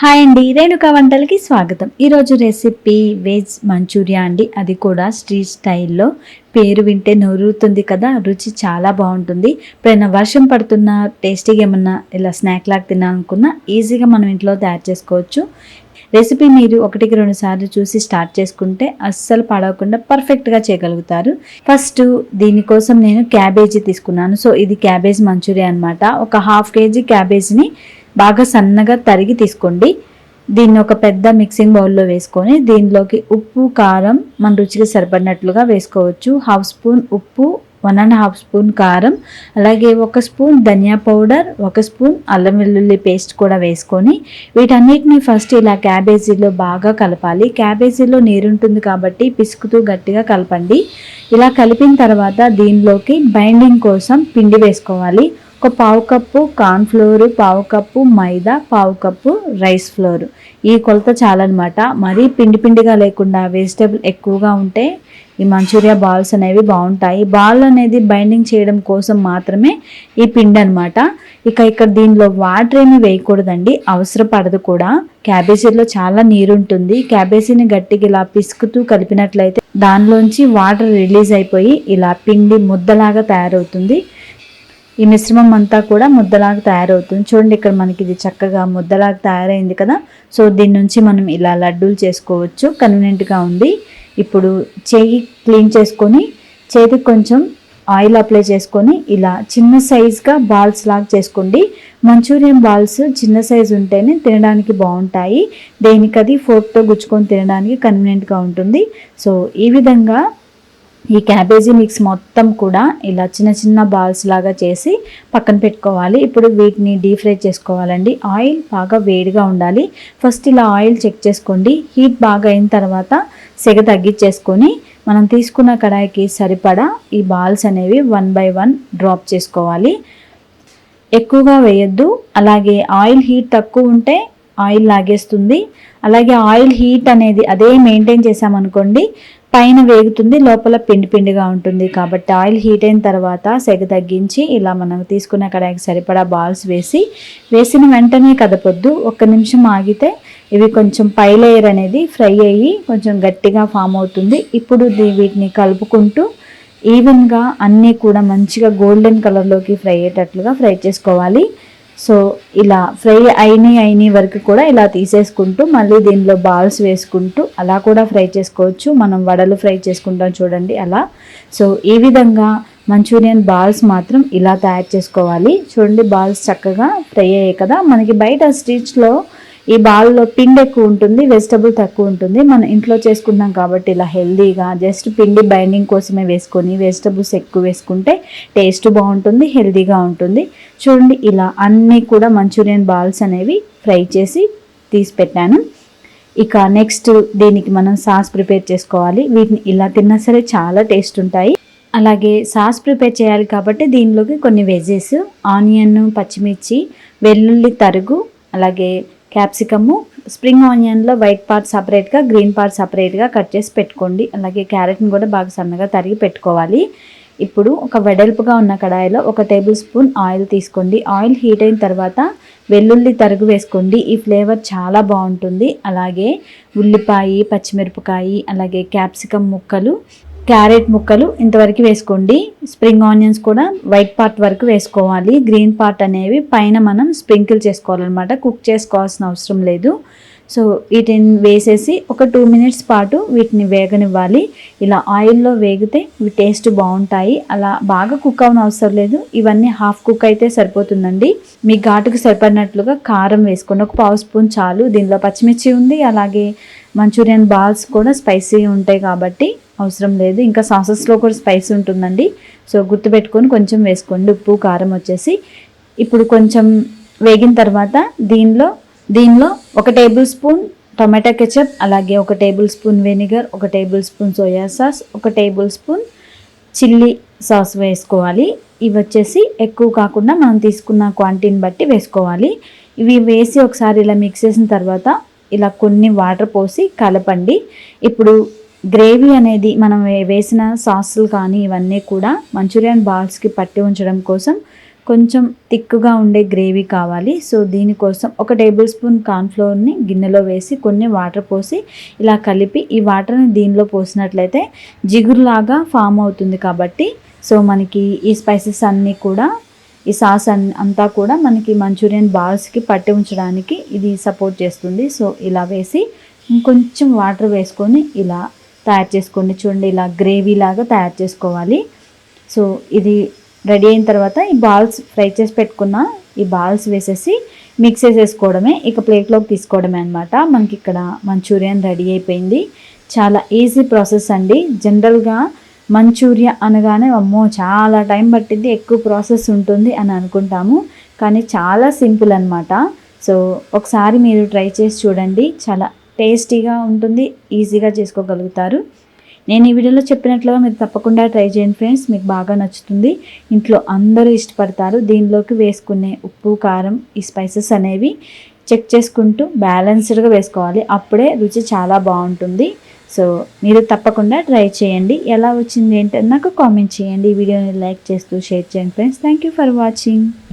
Hi అండి రేణుక వంటలకి స్వాగతం. ఈరోజు రెసిపీ వెజ్ మంచూరియా అండి. అది కూడా స్ట్రీట్ స్టైల్లో పేరు వింటే నోరుతుంది కదా రుచి చాలా బాగుంటుంది. ఎప్పుడైనా వర్షం పడుతున్నా టేస్టీగా ఏమన్నా ఇలా స్నాక్ లాగా తినాలనుకున్నా ఈజీగా మనం ఇంట్లో తయారు చేసుకోవచ్చు. రెసిపీ మీరు ఒకటికి రెండు సార్లు చూసి స్టార్ట్ చేసుకుంటే అస్సలు పడవకుండా పర్ఫెక్ట్గా చేయగలుగుతారు. ఫస్ట్ దీనికోసం నేను క్యాబేజీ తీసుకున్నాను. సో ఇది క్యాబేజ్ మంచూరియా అన్నమాట. ఒక హాఫ్ కేజీ క్యాబేజ్ని బాగా సన్నగా తరిగి తీసుకోండి. దీన్ని ఒక పెద్ద మిక్సింగ్ బౌల్లో వేసుకొని దీనిలోకి ఉప్పు కారం మన రుచికి సరిపడినట్లుగా వేసుకోవచ్చు. హాఫ్ స్పూన్ ఉప్పు వన్ అండ్ హాఫ్ స్పూన్ కారం అలాగే ఒక స్పూన్ ధనియా పౌడర్ ఒక స్పూన్ అల్లం వెల్లుల్లి పేస్ట్ కూడా వేసుకొని వీటన్నిటిని ఫస్ట్ ఇలా క్యాబేజీలో బాగా కలపాలి. క్యాబేజీలో నీరుంటుంది కాబట్టి పిసుకుతూ గట్టిగా కలపండి. ఇలా కలిపిన తర్వాత దీనిలోకి బైండింగ్ కోసం పిండి వేసుకోవాలి. ఒక పావు కప్పు కార్న్ఫ్లోర్ పావు కప్పు మైదా పావు కప్పు రైస్ ఫ్లోర్. ఈ కొలత చాలన్నమాట. మరీ పిండి పిండిగా లేకుండా వెజిటేబుల్ ఎక్కువగా ఉంటే ఈ మంచూరియా బాల్స్ అనేవి బాగుంటాయి. బాల్ అనేది బైండింగ్ చేయడం కోసం మాత్రమే ఈ పిండి అనమాట ఇక ఇక్కడ దీనిలో వాటర్ ఏమి వేయకూడదండి. అవసరపడదు కూడా. క్యాబేజీలో చాలా నీరు ఉంటుంది క్యాబేజీని గట్టిగా ఇలా పిసుకుతూ కలిపినట్లయితే దానిలోంచి వాటర్ రిలీజ్ అయిపోయి ఇలా పిండి ముద్దలాగా తయారవుతుంది. ఈ మిశ్రమం అంతా కూడా ముద్దలాగా తయారవుతుంది. చూడండి ఇక్కడ మనకి ఇది చక్కగా ముద్దలాగా తయారైంది కదా. సో దీని నుంచి మనం ఇలా లడ్డూలు చేసుకోవచ్చు. కన్వీనియంట్గా ఉంది. ఇప్పుడు చేయి క్లీన్ చేసుకొని చేతికి కొంచెం ఆయిల్ అప్లై చేసుకొని ఇలా చిన్న సైజ్గా బాల్స్ లాగా చేసుకోండి. మంచూరియన్ బాల్స్ చిన్న సైజు ఉంటేనే తినడానికి బాగుంటాయి. దేనికది ఫోర్క్తో గుచ్చుకొని తినడానికి కన్వీనియంట్గా ఉంటుంది. సో ఈ విధంగా ఈ క్యాబేజీ మిక్స్ మొత్తం కూడా ఇలా చిన్న చిన్న బాల్స్ లాగా చేసి పక్కన పెట్టుకోవాలి. ఇప్పుడు వీటిని డీప్ ఫ్రై చేసుకోవాలండి. ఆయిల్ బాగా వేడిగా ఉండాలి. ఫస్ట్ ఇలా ఆయిల్ చెక్ చేసుకోండి. హీట్ బాగా అయిన తర్వాత సెగ తగ్గించేసుకొని మనం తీసుకున్న కడాయికి సరిపడా ఈ బాల్స్ అనేవి వన్ బై వన్ డ్రాప్ చేసుకోవాలి. ఎక్కువగా వేయొద్దు. అలాగే ఆయిల్ హీట్ తక్కువ ఉంటే ఆయిల్ లాగేస్తుంది. అలాగే ఆయిల్ హీట్ అనేది అదే మెయింటైన్ చేసామనుకోండి పైన వేగుతుంది లోపల పిండి పిండిగా ఉంటుంది. కాబట్టి ఆయిల్ హీట్ అయిన తర్వాత సెగ తగ్గించి ఇలా మనం తీసుకున్న కడాయికి సరిపడా బాల్స్ వేసి వేసిన వెంటనే కదపొద్దు. ఒక్క నిమిషం ఆగితే ఇవి కొంచెం పై లేయర్ అనేది ఫ్రై అయ్యి కొంచెం గట్టిగా ఫామ్ అవుతుంది. ఇప్పుడు వీటిని కలుపుకుంటూ ఈవెన్గా అన్నీ కూడా మంచిగా గోల్డెన్ కలర్లోకి ఫ్రై అయ్యేటట్లుగా ఫ్రై చేసుకోవాలి. సో ఇలా ఫ్రై అయిన అయినాయి వరకు కూడా ఇలా తీసేసుకుంటూ మళ్ళీ దీనిలో బాల్స్ వేసుకుంటూ అలా కూడా ఫ్రై చేసుకోవచ్చు. మనం వడలు ఫ్రై చేసుకుంటాం చూడండి అలా. సో ఈ విధంగా మంచూరియన్ బాల్స్ మాత్రం ఇలా తయారు చేసుకోవాలి. చూడండి బాల్స్ చక్కగా ఫ్రై అయ్యాయి కదా. మనకి బయట స్ట్రీట్స్లో ఈ బాల్లో పిండి ఎక్కువ ఉంటుంది వెజిటబుల్ తక్కువ ఉంటుంది. మనం ఇంట్లో చేసుకుంటాం కాబట్టి ఇలా హెల్దీగా జస్ట్ పిండి బైండింగ్ కోసమే వేసుకొని వెజిటబుల్స్ ఎక్కువ వేసుకుంటే టేస్ట్ బాగుంటుంది హెల్దీగా ఉంటుంది. చూడండి ఇలా అన్నీ కూడా మంచూరియన్ బాల్స్ అనేవి ఫ్రై చేసి తీసి పెట్టాను. ఇక నెక్స్ట్ దీనికి మనం సాస్ ప్రిపేర్ చేసుకోవాలి. వీటిని ఇలా తిన్నా సరే చాలా టేస్ట్ ఉంటాయి. అలాగే సాస్ ప్రిపేర్ చేయాలి కాబట్టి దీనిలోకి కొన్ని వెజెస్ ఆనియన్ పచ్చిమిర్చి వెల్లుల్లి తరుగు అలాగే క్యాప్సికము స్ప్రింగ్ ఆనియన్లో వైట్ పార్ట్ సపరేట్గా గ్రీన్ పార్ట్ సపరేట్గా కట్ చేసి పెట్టుకోండి. అలాగే క్యారెట్ని కూడా బాగా సన్నగా తరిగి పెట్టుకోవాలి. ఇప్పుడు ఒక వెడల్పుగా ఉన్న కడాయిలో ఒక టేబుల్ స్పూన్ ఆయిల్ తీసుకోండి. ఆయిల్ హీట్ అయిన తర్వాత వెల్లుల్లి తరుగు వేసుకోండి. ఈ ఫ్లేవర్ చాలా బాగుంటుంది. అలాగే ఉల్లిపాయ పచ్చిమిరపకాయ అలాగే క్యాప్సికమ్ ముక్కలు క్యారెట్ ముక్కలు ఇంతవరకు వేసుకోండి. స్ప్రింగ్ ఆనియన్స్ కూడా వైట్ పార్ట్ వరకు వేసుకోవాలి. గ్రీన్ పార్ట్ అనేవి పైన మనం స్ప్రింకిల్ చేసుకోవాలన్నమాట. కుక్ చేసుకోవాల్సిన అవసరం లేదు. సో వీటిని వేసేసి ఒక టూ మినిట్స్ పాటు వీటిని వేగనివ్వాలి. ఇలా ఆయిల్లో వేగితే ఇవి టేస్ట్ బాగుంటాయి. అలా బాగా కుక్ అవన అవసరం లేదు. ఇవన్నీ హాఫ్ కుక్ అయితే సరిపోతుందండి. మీ ఘాటుకు సరిపడినట్లుగా కారం వేసుకోండి. ఒక పావు స్పూన్ చాలు. దీనిలో పచ్చిమిర్చి ఉంది. అలాగే మంచూరియన్ బాల్స్ కూడా స్పైసీ ఉంటాయి కాబట్టి అవసరం లేదు. ఇంకా సాసెస్లో కూడా స్పైసీ ఉంటుందండి. సో గుర్తుపెట్టుకొని కొంచెం వేసుకోండి. ఉప్పు కారం వచ్చేసి. ఇప్పుడు కొంచెం వేగిన తర్వాత దీనిలో దీనిలో ఒక టేబుల్ స్పూన్ టొమాటో కెచప్ అలాగే ఒక టేబుల్ స్పూన్ వెనిగర్ ఒక టేబుల్ స్పూన్ సోయా సాస్ ఒక టేబుల్ స్పూన్ చిల్లీ సాస్ వేసుకోవాలి. ఇవి వచ్చేసి ఎక్కువ కాకుండా మనం తీసుకున్న క్వాంటిటీని బట్టి వేసుకోవాలి. ఇవి వేసి ఒకసారి ఇలా మిక్స్ చేసిన తర్వాత ఇలా కొన్ని వాటర్ పోసి కలపండి. ఇప్పుడు గ్రేవీ అనేది మనం వేసిన సాసులు కానీ ఇవన్నీ కూడా మంచూరియన్ బాల్స్కి పట్టి ఉంచడం కోసం కొంచెం థిక్గా ఉండే గ్రేవీ కావాలి. సో దీనికోసం ఒక టేబుల్ స్పూన్ కార్న్ఫ్లోర్ని గిన్నెలో వేసి కొన్ని వాటర్ పోసి ఇలా కలిపి ఈ వాటర్ని దీనిలో పోసినట్లయితే జిగురులాగా ఫామ్ అవుతుంది కాబట్టి సో మనకి ఈ స్పైసెస్ అన్నీ కూడా ఈ సాస్ అంతా కూడా మనకి మంచూరియన్ బాల్స్కి పట్టి ఉంచడానికి ఇది సపోర్ట్ చేస్తుంది. సో ఇలా వేసి ఇంకొంచెం వాటర్ వేసుకొని ఇలా తయారు చేసుకోండి చూడండి ఇలా గ్రేవీ లాగా తయారు చేసుకోవాలి. సో ఇది రెడీ అయిన తర్వాత ఈ బాల్స్ ఫ్రై చేసి పెట్టుకున్న ఈ బాల్స్ వేసేసి మిక్స్ చేసేసుకోవడమే ఇక ప్లేట్లోకి తీసుకోవడమే అనమాట మనకి ఇక్కడ మంచూరియన్ రెడీ అయిపోయింది. చాలా ఈజీ ప్రాసెస్ అండి. జనరల్గా మంచూరియా అనగానే అమ్మో చాలా టైం పట్టింది ఎక్కువ ప్రాసెస్ ఉంటుంది అని అనుకుంటాము. కానీ చాలా సింపుల్ అనమాట సో ఒకసారి మీరు ట్రై చేసి చూడండి. చాలా టేస్టీగా ఉంటుంది ఈజీగా చేసుకోగలుగుతారు. నేను ఈ వీడియోలో చెప్పినట్లుగా మీరు తప్పకుండా ట్రై చేయండి ఫ్రెండ్స్ మీకు బాగా నచ్చుతుంది. ఇంట్లో అందరూ ఇష్టపడతారు. దీనిలోకి వేసుకునే ఉప్పు కారం ఈ స్పైసెస్ అనేవి చెక్ చేసుకుంటూ బ్యాలెన్స్డ్గా వేసుకోవాలి. అప్పుడే రుచి చాలా బాగుంటుంది. సో మీరు తప్పకుండా ట్రై చేయండి. ఎలా వచ్చింది ఏంటని నాకు కామెంట్ చేయండి. ఈ వీడియోని లైక్ చేస్తూ షేర్ చేయండి friends. Thank you for watching.